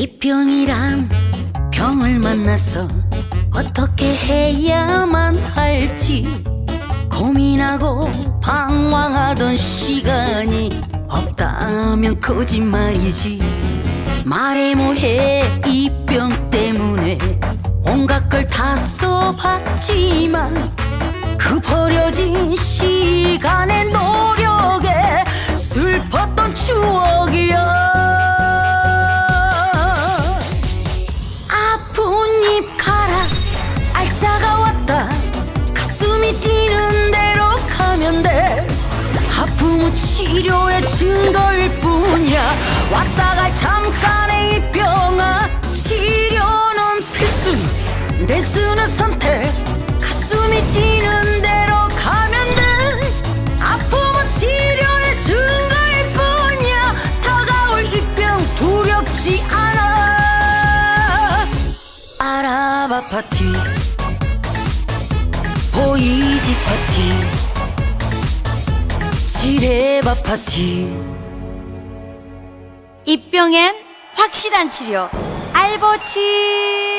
이 병이란 병을 만나서 어떻게 해야만 할지 고민하고 방황하던 시간이 없다면 거짓말이지. 말해 뭐해 이 병 때문에 온갖 걸 다 써봤지만 그 버려진 시간의 노력에 슬펐던 뛰는 대로 가면 돼. 아픔은 치료의 증거일 뿐이야. 왔다 갈 잠깐의 이 병아 치료는 필수 내 쓰는 선택. 가슴이 뛰는 대로 가면 돼. 아픔은 치료의 증거일 뿐이야. 다가올 이 병 두렵지 않아. 아라바 파티 보이지 파티. 지레바 파티. 입병엔 확실한 치료. 알보치